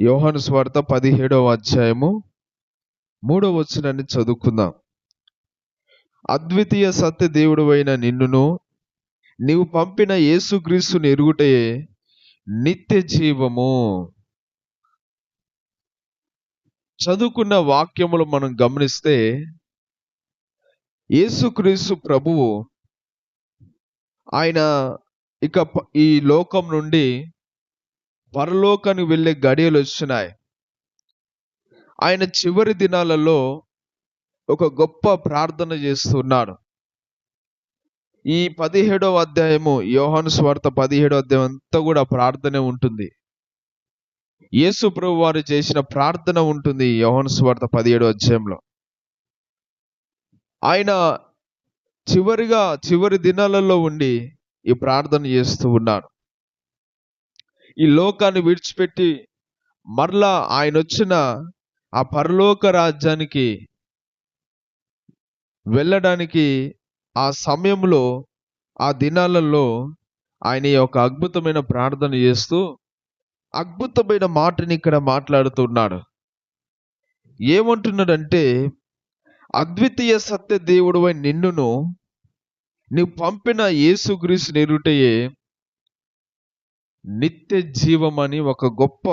యోహాను స్వార్థ పదిహేడవ అధ్యాయము మూడవ వచనాన్ని చదువుకుందాం. అద్వితీయ సత్య దేవుడు అయిన నిన్నును నీవు పంపిన యేసుక్రీస్తుని ఎరుగుటే నిత్య జీవము. చదువుకున్న వాక్యములు మనం గమనిస్తే యేసుక్రీస్తు ప్రభువు ఆయన ఇక ఈ లోకం నుండి పరలోకానికి వెళ్ళే గడియలు వచ్చినాయి. ఆయన చివరి దినాలలో ఒక గొప్ప ప్రార్థన చేస్తున్నాడు. ఈ పదిహేడవ అధ్యాయము యోహాను స్వార్థ పదిహేడవ అధ్యాయం అంతా కూడా ప్రార్థనే ఉంటుంది. యేసు ప్రభు వారు చేసిన ప్రార్థన ఉంటుంది యోహాను స్వార్థ పదిహేడవ అధ్యాయంలో. ఆయన చివరిగా చివరి దినాలలో ఉండి ఈ ప్రార్థన చేస్తూ ఉన్నాడు. ఈ లోకాన్ని విడిచిపెట్టి మరలా ఆయన వచ్చిన ఆ పరలోక రాజ్యానికి వెళ్ళడానికి ఆ సమయంలో ఆ దినాలలో ఆయన ఒక యొక్క అద్భుతమైన ప్రార్థన చేస్తూ అద్భుతమైన మాటని ఇక్కడ మాట్లాడుతున్నాడు. ఏమంటున్నాడంటే అద్వితీయ సత్య దేవుడు నిన్నును నీవు పంపిన యేసుగ్రీసు నిరుటయే నిత్య జీవమని ఒక గొప్ప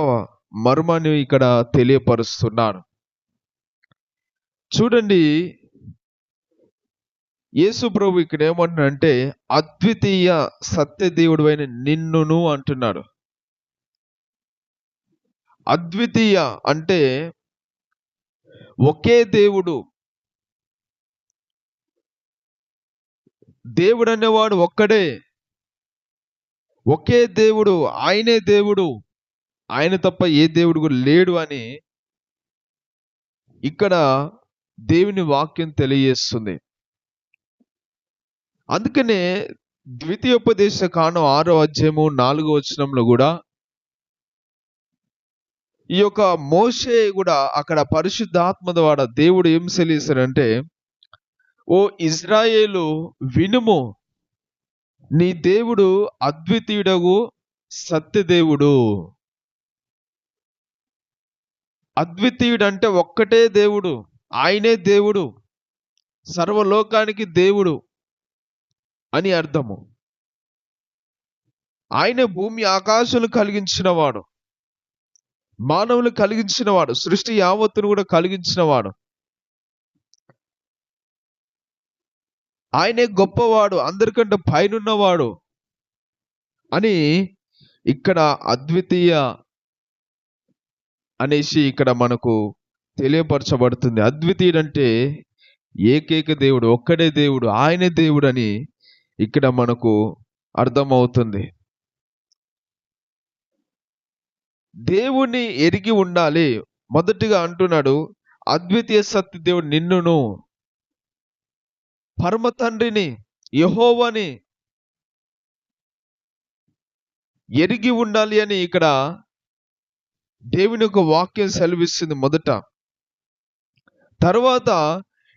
మర్మాన్ని ఇక్కడ తెలియపరుస్తున్నాను చూడండి యేసు ప్రభు ఇక్కడ ఏమంటున్నాడంటే అద్వితీయ సత్య దేవుడు అయిన నిన్నును అంటున్నాడు. అద్వితీయ అంటే ఒకే దేవుడు. దేవుడు అనేవాడు ఒక్కడే. ఒకే దేవుడు ఆయనే దేవుడు. ఆయన తప్ప ఏ దేవుడు కూడా లేడు అని ఇక్కడ దేవుని వాక్యం తెలియజేస్తుంది. అందుకనే ద్వితీయోపదేశ కాను ఆరో అధ్యాయము నాలుగో వచనంలో కూడా ఈ యొక్క మోషే కూడా అక్కడ పరిశుద్ధాత్మ ద్వారా దేవుడు ఏం సెలిస్తారంటే ఓ ఇజ్రాయేలు వినుము నీ దేవుడు అద్వితీయుడగు సత్యదేవుడు. అద్వితీయుడు అంటే ఒక్కటే దేవుడు ఆయనే దేవుడు సర్వలోకానికి దేవుడు అని అర్థము. ఆయన భూమి ఆకాశాలు కలిగించినవాడు మానవులు కలిగించినవాడు సృష్టి యావత్తును కూడా కలిగించినవాడు. ఆయనే గొప్పవాడు అందరికంటే పైనున్నవాడు అని ఇక్కడ అద్వితీయ అనేసి ఇక్కడ మనకు తెలియపరచబడుతుంది. అద్వితీయుడు అంటే ఏకైక దేవుడు ఒక్కడే దేవుడు ఆయనే దేవుడు అని ఇక్కడ మనకు అర్థమవుతుంది. దేవుణ్ణి ఎరిగి ఉండాలి. మొదటిగా అంటున్నాడు అద్వితీయ సత్య దేవుడు నిన్నును పరమ తండ్రిని యహోవని ఎరిగి ఉండాలి అని ఇక్కడ దేవుని యొక్క వాక్యం సెలవిస్తుంది మొదట. తర్వాత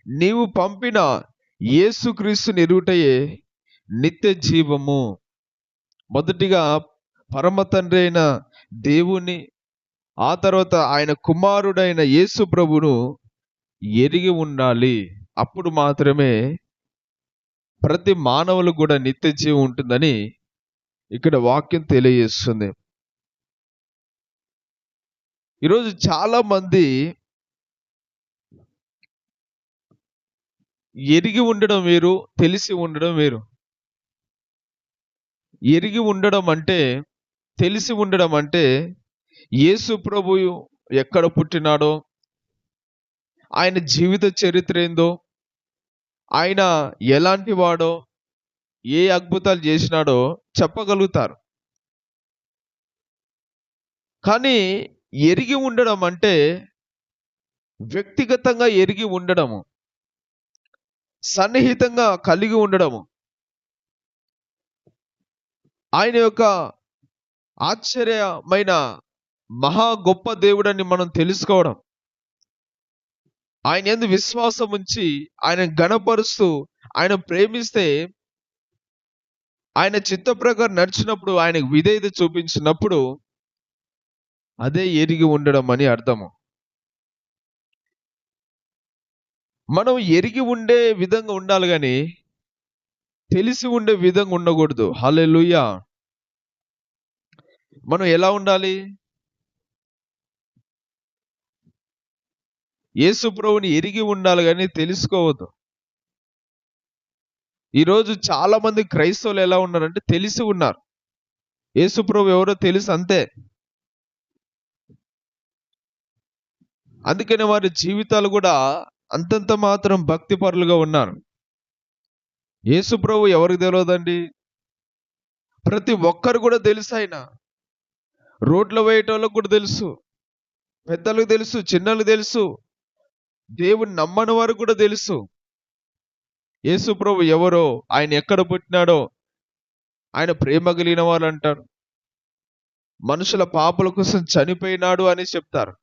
నీవు పంపిన యేసుక్రీస్తు ఎరుటయే నిత్య జీవము. మొదటిగా పరమ తండ్రి అయిన దేవుని ఆ తర్వాత ఆయన కుమారుడైన యేసు ప్రభును ఎరిగి ఉండాలి. అప్పుడు మాత్రమే ప్రతి మానవులు కూడా నిత్య జీవం ఉంటుందని ఇక్కడ వాక్యం తెలియజేస్తుంది. ఈరోజు చాలా మంది ఎరిగి ఉండడం వేరు తెలిసి ఉండడం వేరు. ఎరిగి ఉండడం అంటే తెలిసి ఉండడం అంటే యేసు ప్రభు ఎక్కడ పుట్టినాడో ఆయన జీవిత చరిత్ర ఏందో ఆయన ఎలాంటి వాడో ఏ అద్భుతాలు చేసినాడో చెప్పగలుగుతారు. కానీ ఎరిగి ఉండడం అంటే వ్యక్తిగతంగా ఎరిగి ఉండడము సన్నిహితంగా కలిగి ఉండడము. ఆయన యొక్క ఆశ్చర్యమైన మహా గొప్ప దేవుడని మనం తెలుసుకోవడం ఆయన ఎందు విశ్వాసం ఉంచి ఆయన గణపరుస్తూ ఆయన ప్రేమిస్తే ఆయన చిత్త ప్రకారం నడిచినప్పుడు ఆయనకు విధేయత చూపించినప్పుడు అదే ఎరిగి ఉండడం అని అర్థము. మనం ఎరిగి ఉండే విధంగా ఉండాలి కానీ తెలిసి ఉండే విధంగా ఉండకూడదు. హల్లెలూయా! మనం ఎలా ఉండాలి? యేసు ప్రభుని ఎరిగి ఉండాలి కానీ తెలుసుకోవద్దు. ఈరోజు చాలా మంది క్రైస్తవులు ఎలా ఉన్నారంటే తెలిసి ఉన్నారు. యేసు ప్రభు ఎవరో తెలుసు అంతే. అందుకని వారి జీవితాలు కూడా అంతంత మాత్రం భక్తి పరులుగా ఉన్నారు. యేసు ప్రభు ఎవరికి తెలియదండి ప్రతి ఒక్కరు కూడా తెలుసు ఆయన. రోడ్ల వేయటోళ్ళకు కూడా తెలుసు. పెద్దలకు తెలుసు చిన్నలకు తెలుసు. దేవుని నమ్మని వారు కూడా తెలుసు. యేసు ప్రభు ఎవరో ఆయన ఎక్కడ పుట్టినాడో ఆయన ప్రేమ కలిగిన వాళ్ళు అంటారు. మనుషుల పాపల కోసం చనిపోయినాడు అని చెప్తారు.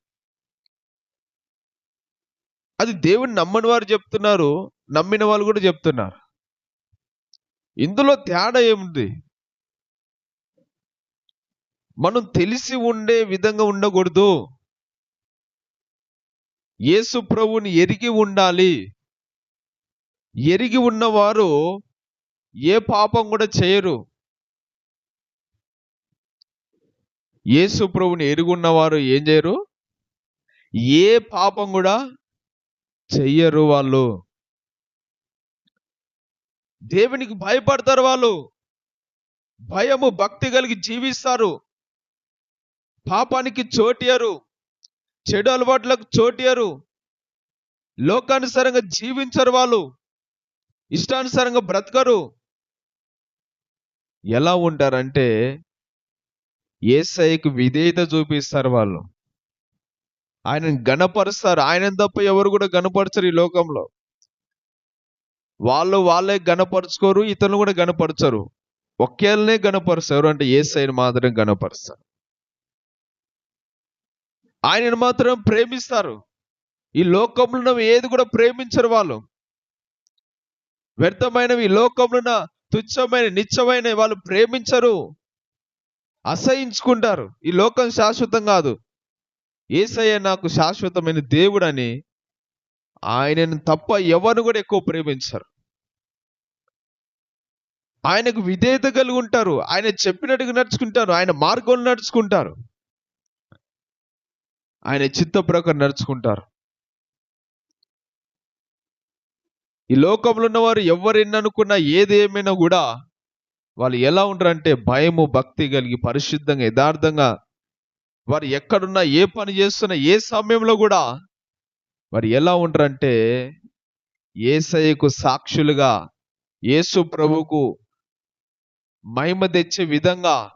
అది దేవుని నమ్మని వారు చెప్తున్నారు నమ్మిన వాళ్ళు కూడా చెప్తున్నారు. ఇందులో తేడా ఏముంది? మనం తెలిసి ఉండే విధంగా ఉండకూడదు. యేసు ప్రభుని ఎరిగి ఉండాలి. ఎరిగి ఉన్నవారు ఏ పాపం కూడా చేయరు. యేసు ప్రభుని ఎరిగి ఉన్నవారు ఏం చేయరు? ఏ పాపం కూడా చెయ్యరు వాళ్ళు. దేవునికి భయపడతారు వాళ్ళు. భయము భక్తి కలిగి జీవిస్తారు. పాపానికి చోటియరు చెడు అలవాట్లకు చోటియరు లోకానుసారంగా జీవించరు వాళ్ళు. ఇష్టానుసారంగా బ్రతకరు. ఎలా ఉంటారంటే ఏసైకి విధేయత చూపిస్తారు వాళ్ళు. ఆయనను గణపరుస్తారు ఆయన తప్ప ఎవరు కూడా గణపరచరు ఈ లోకంలో. వాళ్ళు వాళ్ళే గణపరుచుకోరు ఇతరులు కూడా గణపరచరు ఒకేళ్ళనే గణపరుస్తారు అంటే ఏసైని మాత్రం గణపరుస్తారు ఆయనను మాత్రం ప్రేమిస్తారు. ఈ లోకంలో ఏది కూడా ప్రేమించరు వాళ్ళు. వ్యర్థమైనవి ఈ లోకంలో తుచ్చమైన నిత్యమైన వాళ్ళు ప్రేమించరు. అసహించుకుంటారు. ఈ లోకం శాశ్వతం కాదు. ఏసయ్య నాకు శాశ్వతమైన దేవుడని ఆయనను తప్ప ఎవరు కూడా ఎక్కువ ప్రేమించరు. ఆయనకు విధేయత కలిగి ఉంటారు. ఆయన చెప్పినట్టుగా నడుచుకుంటారు. ఆయన మార్గంలో నడుచుకుంటారు. ఆయన చిత్త ప్రకారం నడుచుకుంటారు. ఈ లోకంలో ఉన్నవారు ఎవరు ఎన్ననుకున్నా ఏది ఏమైనా కూడా వాళ్ళు ఎలా ఉంటారంటే భయము భక్తి కలిగి పరిశుద్ధంగా యథార్థంగా వారు ఎక్కడున్నా ఏ పని చేస్తున్నా ఏ సమయంలో కూడా వారు ఎలా ఉంటారంటే ఏసయ్యకు సాక్షులుగా యేసు ప్రభుకు మహిమ తెచ్చే విధంగా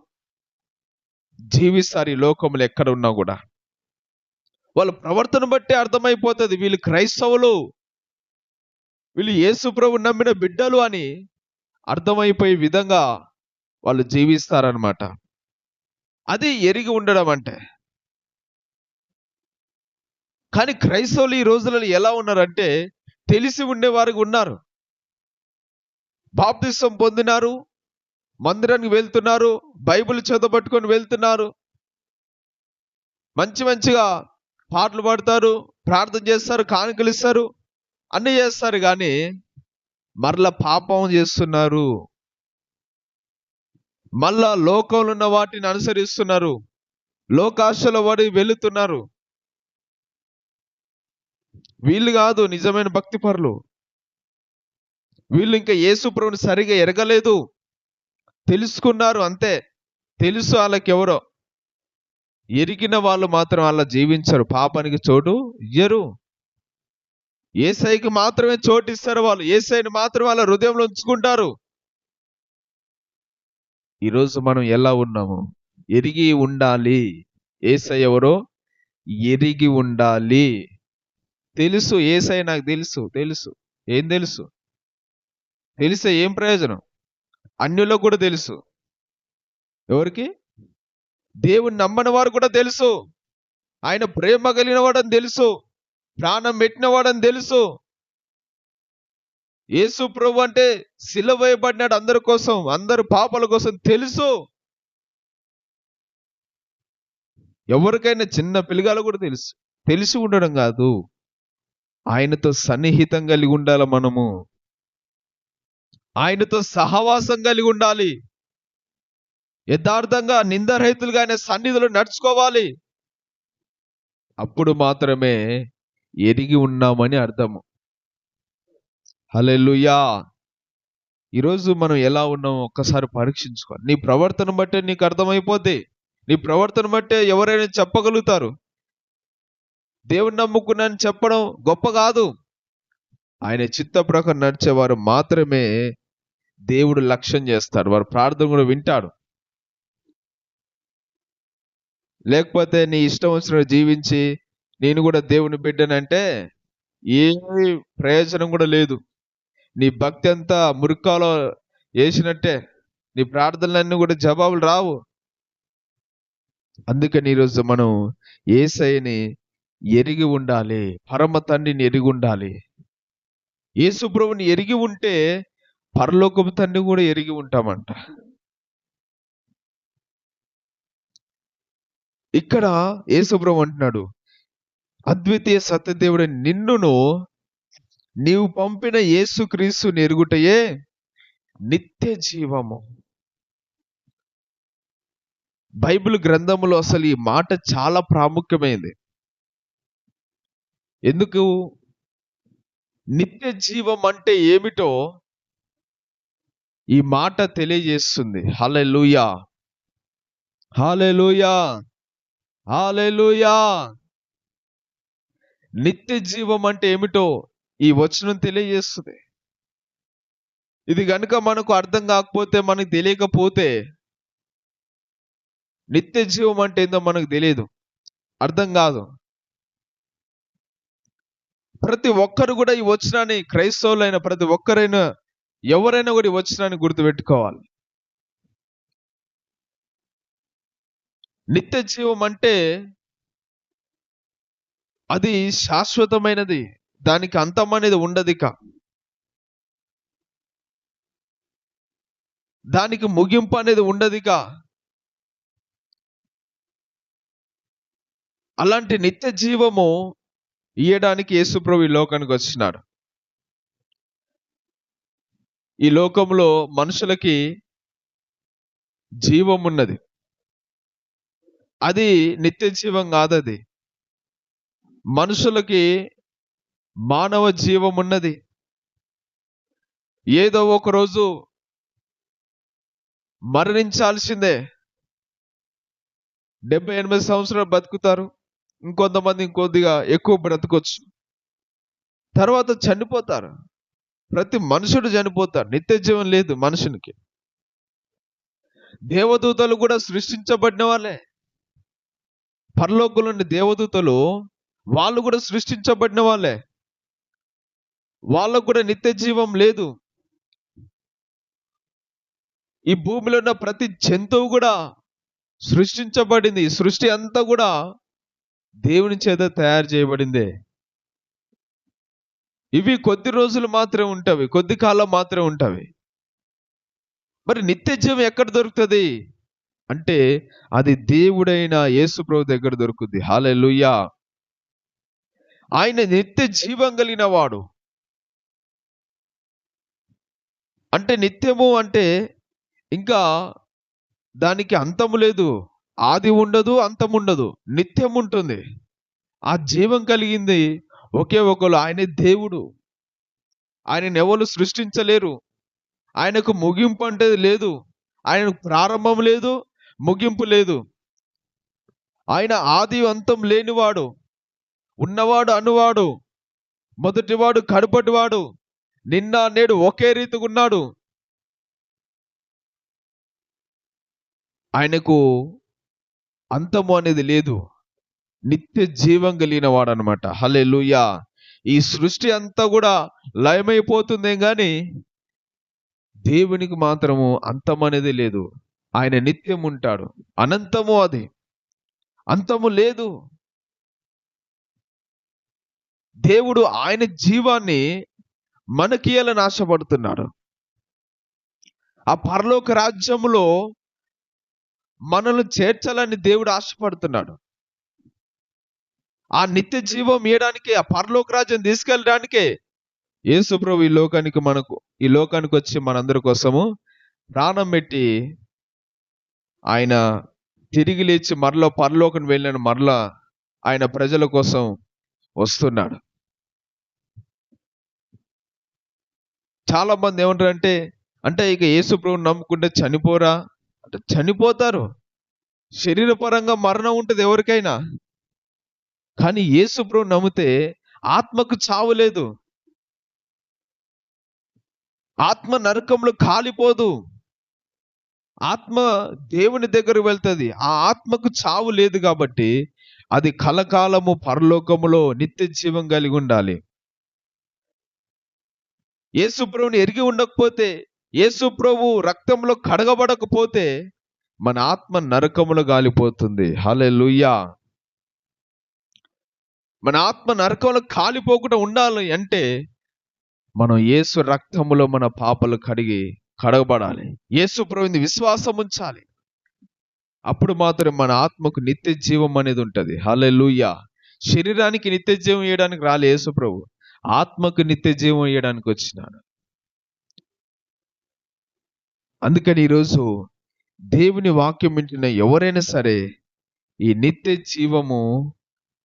జీవిస్తారు ఈ లోకంలో ఎక్కడ ఉన్నా కూడా. వాళ్ళ ప్రవర్తన బట్టి అర్థమైపోతుంది. వీళ్ళు క్రైస్తవులు. వీళ్ళు యేసు ప్రభు నమ్మిన బిడ్డలు అని అర్థమైపోయే విధంగా వాళ్ళు జీవిస్తారనమాట అది ఎరిగి ఉండడం అంటే. కానీ క్రైస్తవులు ఈ రోజులలో ఎలా ఉన్నారంటే తెలిసి ఉండేవారు ఉన్నారు. బాప్తిసం పొందినారు. మందిరానికి వెళ్తున్నారు. బైబిల్ చదవబట్టుకొని వెళ్తున్నారు. మంచి మంచిగా పాటలు పాడతారు ప్రార్థన చేస్తారు కానుకలు ఇస్తారు అన్ని చేస్తారు కానీ మరలా పాపం చేస్తున్నారు. మళ్ళా లోకంలో ఉన్న వాటిని అనుసరిస్తున్నారు. లోకాశల వాడి వెళుతున్నారు. వీళ్ళు కాదు నిజమైన భక్తి పరులు. వీళ్ళు ఇంకా యేసుప్రభుని సరిగా ఎరగలేదు. తెలుసుకున్నారు అంతే. తెలుసు వాళ్ళకి ఎవరో ఎరిగిన వాళ్ళు మాత్రం అలా జీవించరు. పాపానికి చోటు ఇయ్యరు. ఏసైకి మాత్రమే చోటు ఇస్తారు వాళ్ళు. ఏసైని మాత్రం వాళ్ళ హృదయంలో ఉంచుకుంటారు. ఈరోజు మనం ఎలా ఉన్నాము? ఎరిగి ఉండాలి. ఏసై ఎవరో? ఎరిగి ఉండాలి. తెలుసు. ఏసై నాకు తెలుసు. తెలుసు. ఏం తెలుసు? తెలిసే ఏం ప్రయోజనం? అన్యులకు కూడా తెలుసు. ఎవరికి? దేవుని నమ్మని వారు కూడా తెలుసు. ఆయన ప్రేమ కలిగిన వాడని తెలుసు. ప్రాణం పెట్టిన వాడని తెలుసు. యేసు ప్రభు అంటే సిలవేయబడినాడు అందరి కోసం అందరు పాపల కోసం తెలుసు. ఎవరికైనా చిన్న పిల్లగాలు కూడా తెలుసు. తెలిసి ఉండడం కాదు. ఆయనతో సన్నిహితం కలిగి ఉండాలి మనము. ఆయనతో సహవాసం కలిగి ఉండాలి. యథార్థంగా నిందరహితులుగా ఆయన సన్నిధిలో నడుచుకోవాలి. అప్పుడు మాత్రమే ఎరిగి ఉన్నామని అర్థము. హలెలుయా ఈరోజు మనం ఎలా ఉన్నామో ఒక్కసారి పరీక్షించుకో. నీ ప్రవర్తన బట్టే నీకు అర్థమైపోద్ది. నీ ప్రవర్తన బట్టే ఎవరైనా చెప్పగలుగుతారు. దేవుని నమ్ముకున్నాను చెప్పడం గొప్ప కాదు. ఆయన చిత్త ప్రకారం నడిచేవారు మాత్రమే దేవుడు లక్ష్యం చేస్తాడు వారు ప్రార్థన కూడా వింటాడు లేకపోతే నీ ఇష్టం వచ్చిన జీవించి నేను కూడా దేవుని బిడ్డనంటే ఏ ప్రయోజనం కూడా లేదు. నీ భక్తి అంతా మురికాలో వేసినట్టే. నీ ప్రార్థనలన్నీ కూడా జవాబులు రావు. అందుకని ఈరోజు మనం ఏసైని ఎరిగి ఉండాలి. పరమ తండ్రిని ఎరిగి ఉండాలి. యేసుప్రభుని ఎరిగి ఉంటే పరలోకపు తండ్రి కూడా ఎరిగి ఉంటామంట. ఇక్కడ యేసుప్రభు అంటున్నాడు అద్వితీయ సత్యదేవుడు నిన్నును నీవు పంపిన యేసుక్రీస్తు నెరుగుటయే నిత్య జీవము. బైబిల్ గ్రంథములో అసలు ఈ మాట చాలా ప్రాముఖ్యమైనది ఎందుకు? నిత్య జీవం అంటే ఏమిటో ఈ మాట తెలియజేస్తుంది. హలెలుయా హాలెలుయా హాలెలుయా నిత్య జీవం అంటే ఏమిటో ఈ వచనం తెలియజేస్తుంది. ఇది గనుక మనకు అర్థం కాకపోతే మనకు తెలియకపోతే నిత్య జీవం అంటే ఏందో మనకు తెలియదు. అర్థం కాదు. ప్రతి ఒక్కరు కూడా ఈ వచనాన్ని క్రైస్తవులైన ప్రతి ఒక్కరైనా ఎవరైనా కూడా ఈ వచనాన్ని గుర్తుపెట్టుకోవాలి. నిత్య జీవం అంటే అది శాశ్వతమైనది. దానికి అంతం అనేది ఉండదిక దానికి ముగింపు అనేది ఉండదిక అలాంటి నిత్య జీవము ఇయ్యడానికి యేసుప్రభు ఈ లోకానికి వచ్చినాడు. ఈ లోకంలో మనుషులకి జీవం ఉన్నది అది నిత్య జీవం కాదది. మనుషులకి మానవ జీవం ఉన్నది ఏదో ఒక రోజు మరణించాల్సిందే. డెబ్బై ఎనిమిది సంవత్సరాలు బతుకుతారు. ఇంకొంతమంది ఇంకొద్దిగా ఎక్కువ బ్రతకొచ్చు. తర్వాత చనిపోతారు. ప్రతి మనుషుడు చనిపోతారు నిత్య జీవం లేదు మనుషునికి. దేవదూతలు కూడా సృష్టించబడిన వాళ్ళే. పరలోకంలోని దేవదూతలు వాళ్ళు కూడా సృష్టించబడిన వాళ్ళే. వాళ్ళకు కూడా నిత్య జీవం లేదు. ఈ భూమిలో ఉన్న ప్రతి జంతువు కూడా సృష్టించబడింది. సృష్టి అంతా కూడా దేవుని చేత తయారు చేయబడిందే. ఇవి కొద్ది రోజులు మాత్రమే ఉంటవి. కొద్ది కాలం మాత్రమే ఉంటవి. మరి నిత్య జీవం ఎక్కడ దొరుకుతుంది? అంటే అది దేవుడైన యేసుప్రభు దగ్గర దొరుకుద్ది. హాలెలుయ్యా ఆయన నిత్య జీవం కలిగిన వాడు. అంటే నిత్యము అంటే ఇంకా దానికి అంతము లేదు. ఆది ఉండదు అంతం ఉండదు. నిత్యం ఉంటుంది. ఆ జీవం కలిగింది ఒకే ఒకరు ఆయనే దేవుడు. ఆయనను ఎవరు సృష్టించలేరు. ఆయనకు ముగింపు అంటే లేదు. ఆయనకు ప్రారంభం లేదు. ముగింపు లేదు. ఆయన ఆది అంతం లేనివాడు ఉన్నవాడు అనువాడు మొదటివాడు కడుపటివాడు నిన్న నేడు ఒకే రీతిగా ఉన్నాడు. ఆయనకు అంతము అనేది లేదు. నిత్య జీవం కలిగిన వాడు అనమాట హలే ఈ సృష్టి అంతా కూడా లయమైపోతుంది కానీ దేవునికి మాత్రము అంతం అనేది లేదు. ఆయన నిత్యం ఉంటాడు. అనంతము అది. అంతము లేదు. దేవుడు ఆయన జీవాన్ని మనకీయాలని ఆశపడుతున్నాడు ఆ పరలోక రాజ్యములో మనల్ని చేర్చాలని దేవుడు ఆశపడుతున్నాడు. ఆ నిత్య జీవం ఇయడానికి ఆ పరలోక రాజ్యం తీసుకెళ్ళడానికే యేసుప్రభు ఈ లోకానికి మనకు ఈ లోకానికి వచ్చి మనందరి కోసము ప్రాణం పెట్టి ఆయన తిరిగి లేచి మరలో పరలోకం వెళ్ళిన మరలా ఆయన ప్రజల కోసం వస్తున్నాడు. చాలా మంది ఏమంటారంటే అంటే ఇక యేసు ప్రభుని నమ్ముకుంటే చనిపోరా? అంటే చనిపోతారు. శరీరపరంగా మరణం ఉంటుంది ఎవరికైనా. కానీ యేసు ప్రభు నమ్మితే ఆత్మకు చావు లేదు. ఆత్మ నరకంలో కాలిపోదు. ఆత్మ దేవుని దగ్గర వెళ్తుంది. ఆ ఆత్మకు చావు లేదు కాబట్టి అది కలకాలము పరలోకములో నిత్య జీవం కలిగి ఉండాలి. యేసు ప్రభుని ఎరిగి ఉండకపోతే యేసు ప్రభు రక్తంలో కడగబడకపోతే మన ఆత్మ నరకములో గాలిపోతుంది హలే మన ఆత్మ నరకంలో కాలిపోకుండా ఉండాలి అంటే మనం యేసు రక్తములో మన పాపలు కడిగి కడగబడాలి. యేసు ప్రభుని విశ్వాసం ఉంచాలి. అప్పుడు మాత్రం మన ఆత్మకు నిత్య జీవం అనేది ఉంటుంది. హలే శరీరానికి నిత్య జీవం ఇవ్వడానికి రాలే యేసు ప్రభు. ఆత్మకు నిత్య జీవం ఇవ్వడానికి వచ్చినాడు. అందుకని ఈరోజు దేవుని వాక్యం వింటున్న ఎవరైనా సరే ఈ నిత్య జీవము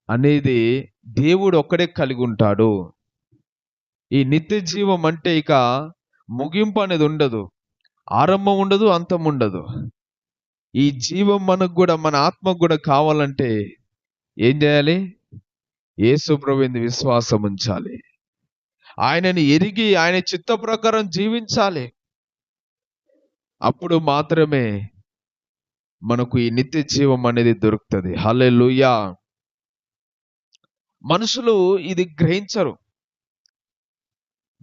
అనేది దేవుడు ఒక్కడే కలిగి ఉంటాడు. ఈ నిత్య జీవం అంటే ఇక ముగింపు అనేది ఉండదు. ఆరంభం ఉండదు అంతం ఉండదు. ఈ జీవం మనకు కూడా మన ఆత్మకు కూడా కావాలంటే ఏం చేయాలి? యేసు ప్రభుని విశ్వాసం ఉంచాలి. ఆయనని ఎరిగి ఆయన చిత్త ప్రకారం జీవించాలి. అప్పుడు మాత్రమే మనకు ఈ నిత్య జీవం అనేది దొరుకుతుంది. హలే మనుషులు ఇది గ్రహించరు.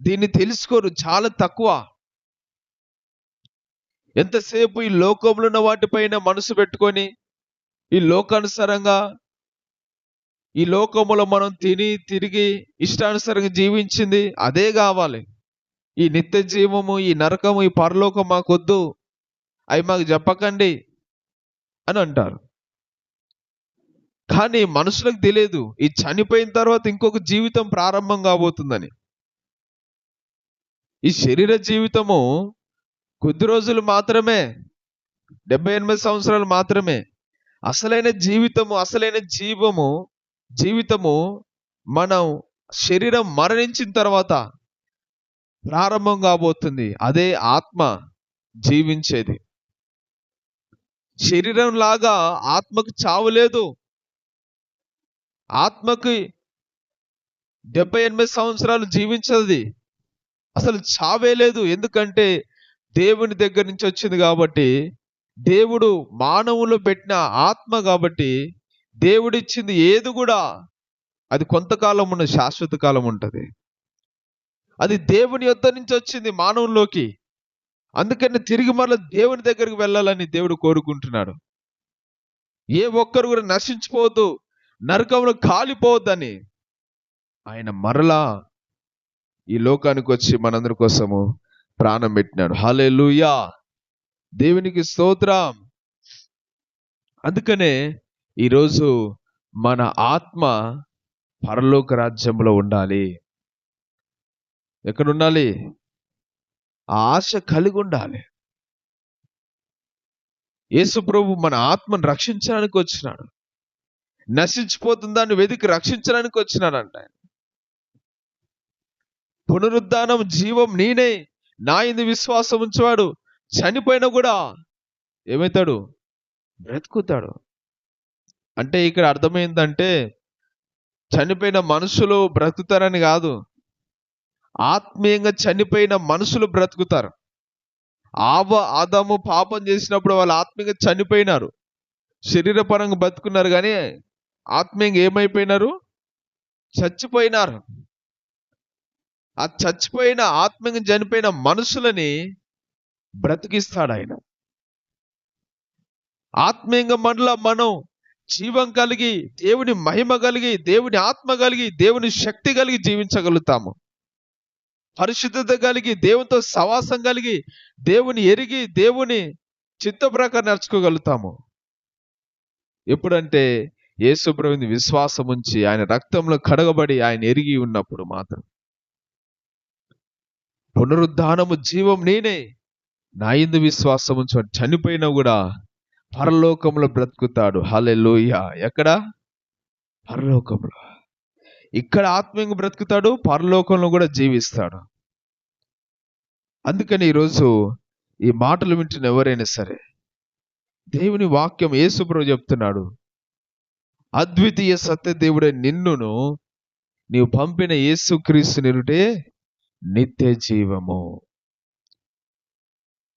దీన్ని తెలుసుకోరు. చాలా తక్కువ. ఎంతసేపు ఈ లోకంలో ఉన్న వాటిపైన మనసు పెట్టుకొని ఈ లోకానుసారంగా ఈ లోకములో మనం తిని తిరిగి ఇష్టానుసారంగా జీవించింది అదే కావాలి. ఈ నిత్య జీవము ఈ నరకము ఈ పరలోకం మాకొద్దు. అవి మాకు చెప్పకండి అని అంటారు. కానీ మనుషులకు తెలియదు. ఈ చనిపోయిన తర్వాత ఇంకొక జీవితం ప్రారంభం కాబోతుందని. ఈ శరీర జీవితము కొద్ది రోజులు మాత్రమే డెబ్బై ఎనిమిది సంవత్సరాలు మాత్రమే. అసలైన జీవితము అసలైన జీవము జీవితము మనం శరీరం మరణించిన తర్వాత ప్రారంభం కాబోతుంది. అదే ఆత్మ జీవించేది. శరీరం లాగా ఆత్మకు చావు లేదు. ఆత్మకి డెబ్బై ఎనిమిది సంవత్సరాలు జీవించది. అసలు చావే లేదు. ఎందుకంటే దేవుని దగ్గర నుంచి వచ్చింది కాబట్టి దేవుడు మానవులు పెట్టిన ఆత్మ కాబట్టి దేవుడిచ్చింది ఏది కూడా అది కొంతకాలం ఉన్న శాశ్వత కాలం ఉంటుంది. అది దేవుని యొద్ద నుంచి వచ్చింది మానవుల్లోకి. అందుకని తిరిగి మరల దేవుని దగ్గరికి వెళ్ళాలని దేవుడు కోరుకుంటున్నాడు. ఏ ఒక్కరు కూడా నశించిపోవద్దు నరకంలో కాలిపోవద్దని ఆయన మరలా ఈ లోకానికి వచ్చి మనందరి కోసము ప్రాణం పెట్టినాడు. హాలే దేవునికి స్తోత్రం! అందుకనే ఈరోజు మన ఆత్మ పరలోక రాజ్యంలో ఉండాలి. ఎక్కడ ఉండాలి ఆ ఆశ కలిగి ఉండాలి. యేసు ప్రభు మన ఆత్మను రక్షించడానికి వచ్చినాడు. నశించిపోతుందాన్ని వెతికి రక్షించడానికి వచ్చినాడంట ఆయన. పునరుద్ధానం జీవం నేనే. నా ఇందు విశ్వాసం ఉంచేవాడు. చనిపోయినా కూడా ఏమవుతాడు? బ్రతుకుతాడు. అంటే ఇక్కడ అర్థమైందంటే చనిపోయిన మనుషులు బ్రతుకుతారని కాదు. ఆత్మీయంగా చనిపోయిన మనుషులు బ్రతుకుతారు. ఆవ ఆదాము పాపం చేసినప్పుడు వాళ్ళు ఆత్మీయంగా చనిపోయినారు. శరీరపరంగా బతుకున్నారు కానీ ఆత్మీయంగా ఏమైపోయినారు? చచ్చిపోయినారు. ఆ చచ్చిపోయిన ఆత్మీయంగా చనిపోయిన మనుషులని బ్రతికిస్తాడు ఆయన. ఆత్మీయంగా మనలో మనం జీవం కలిగి దేవుని మహిమ కలిగి దేవుని ఆత్మ కలిగి దేవుని శక్తి కలిగి జీవించగలుగుతాము. పరిశుద్ధత కలిగి దేవునితో సవాసం కలిగి దేవుని ఎరిగి దేవుని చిత్త ప్రకారం నడుచుకోగలుగుతాము. ఎప్పుడంటే యేసుప్రభుని విశ్వాసం ఉంచి ఆయన రక్తంలో కడగబడి ఆయన ఎరిగి ఉన్నప్పుడు మాత్రం. పునరుద్ధానము జీవం నేనే. నా ఇందు విశ్వాసం చనిపోయినా కూడా పరలోకంలో బ్రతుకుతాడు. హల్లెలూయా. ఎక్కడ? పరలోకంలో ఇక్కడ ఆత్మీయంగా బ్రతుకుతాడు పరలోకంలో కూడా జీవిస్తాడు. అందుకని ఈరోజు ఈ మాటలు వింటున్న ఎవరైనా సరే దేవుని వాక్యం ఏసుప్రభు చెప్తున్నాడు. అద్వితీయ సత్య దేవుడే నిన్నును నీవు పంపిన యేసుక్రీస్తు నిరుటే నిత్య జీవము.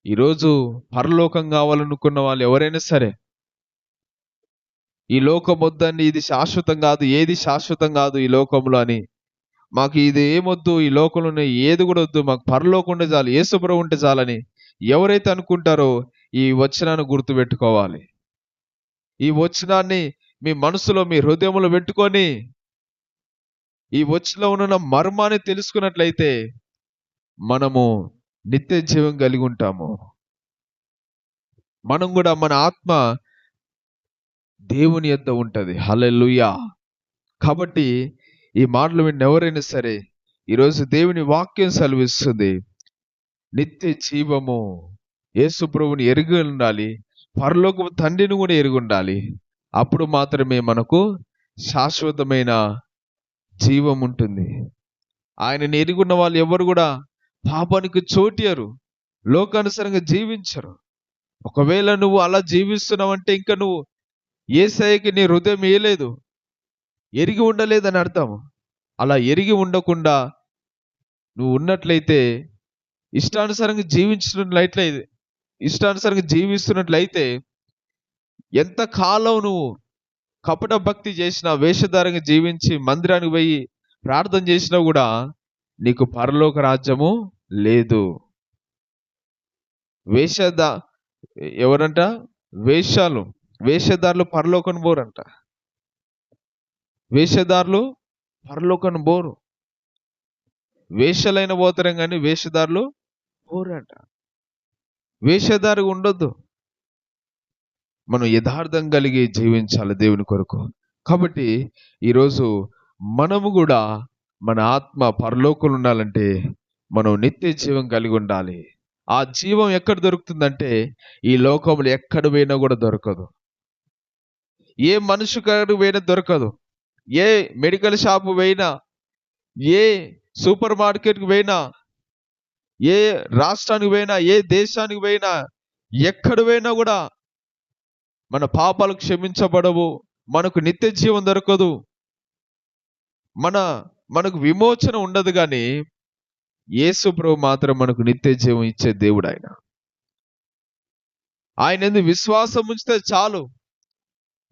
ఈరోజు పరలోకం కావాలనుకున్న వాళ్ళు ఎవరైనా సరే ఈ లోకం వద్దని ఇది శాశ్వతం కాదు ఏది శాశ్వతం కాదు ఈ లోకంలో అని మాకు ఇది ఏమొద్దు ఈ లోకంలోనే ఏది కూడా వద్దు మాకు పరలోకం ఉంటే చాలు శుభ్రం ఉంటే చాలని ఎవరైతే అనుకుంటారో ఈ వచనాన్ని గుర్తుపెట్టుకోవాలి. ఈ వచనాన్ని మీ మనసులో మీ హృదయంలో పెట్టుకొని ఈ వచ్చిలో ఉన్న మర్మాన్ని తెలుసుకున్నట్లయితే మనము నిత్య జీవం కలిగి ఉంటాము. మనం కూడా మన ఆత్మ దేవుని యొద్ద ఉంటుంది. హలెలుయా కాబట్టి ఈ మాటలు విన్న ఎవరైనా సరే ఈరోజు దేవుని వాక్యం సెలవిస్తుంది. నిత్య జీవము. యేసు ప్రభుని ఎరుగు ఉండాలి. పరలోకపు తండ్రిని కూడా ఎరుగుండాలి ఉండాలి. అప్పుడు మాత్రమే మనకు శాశ్వతమైన జీవం ఉంటుంది. ఆయనని ఎరుగున్న వాళ్ళు ఎవరు కూడా పాపానికి చోటియరు లోకానుసారంగా జీవించరు. ఒకవేళ నువ్వు అలా జీవిస్తున్నావంటే ఇంకా నువ్వు ఏసఐకి నీ హృదయం ఏలేదు ఎరిగి ఉండలేదని అర్థం. అలా ఎరిగి ఉండకుండా నువ్వు ఉన్నట్లయితే ఇష్టానుసారంగా జీవించినట్లయితే ఇష్టానుసారంగా జీవిస్తున్నట్లయితే ఎంత కాలం నువ్వు కపట భక్తి చేసిన వేషధారంగా జీవించి మందిరానికి పోయి ప్రార్థన చేసినా కూడా నీకు పరలోక రాజ్యము లేదు. వేషద ఎవరంట? వేషాలు. వేషధారులు పరలోకను బోరంట వేషధారులు పరలోకను బోరు వేషలైన పోతారేం కానీ వేషధారులు బోరంట వేషధారు ఉండొద్దు. మనం యథార్థం కలిగి జీవించాలి దేవుని కొరకు. కాబట్టి ఈరోజు మనము కూడా మన ఆత్మ పరలోకంలో ఉండాలంటే మనం నిత్య జీవం కలిగి ఉండాలి. ఆ జీవం ఎక్కడ దొరుకుతుందంటే ఈ లోకంలో ఎక్కడ పోయినా కూడా దొరకదు. ఏ మనుషు కడు పోయినా దొరకదు. ఏ మెడికల్ షాపు పోయినా ఏ సూపర్ మార్కెట్కి పోయినా ఏ రాష్ట్రానికి పోయినా ఏ దేశానికి పోయినా ఎక్కడ పోయినా కూడా మన పాపాలు క్షమించబడవు మనకు నిత్య జీవం దొరకదు. మన మనకు విమోచన ఉండదు కానీ యేసు ప్రభు మాత్రం మనకు నిత్య జీవం ఇచ్చే దేవుడు ఆయన ఆయన ఎందుకు విశ్వాసం ఉంచితే చాలు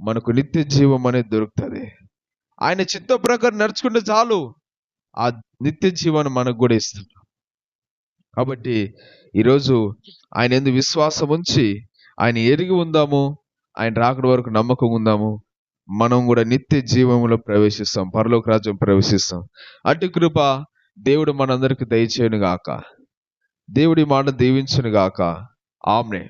మనకు నిత్య జీవం అనేది దొరుకుతుంది. ఆయన చిత్త ప్రకారం నడుచుకుంటే చాలు ఆ నిత్య జీవాన్ని మనకు కూడా ఇస్తుంది కాబట్టి ఈరోజు ఆయన ఎందు విశ్వాసం ఉంచి ఆయన ఎరిగి ఉందాము ఆయన రాకడ వరకు నమ్మకం ఉందాము. మనం కూడా నిత్య జీవంలో ప్రవేశిస్తాం. పరలోక రాజ్యం ప్రవేశిస్తాం. అటు కృప దేవుడు మనందరికి దయచేయను గాక దేవుడి మాట దీవించును గాక ఆమె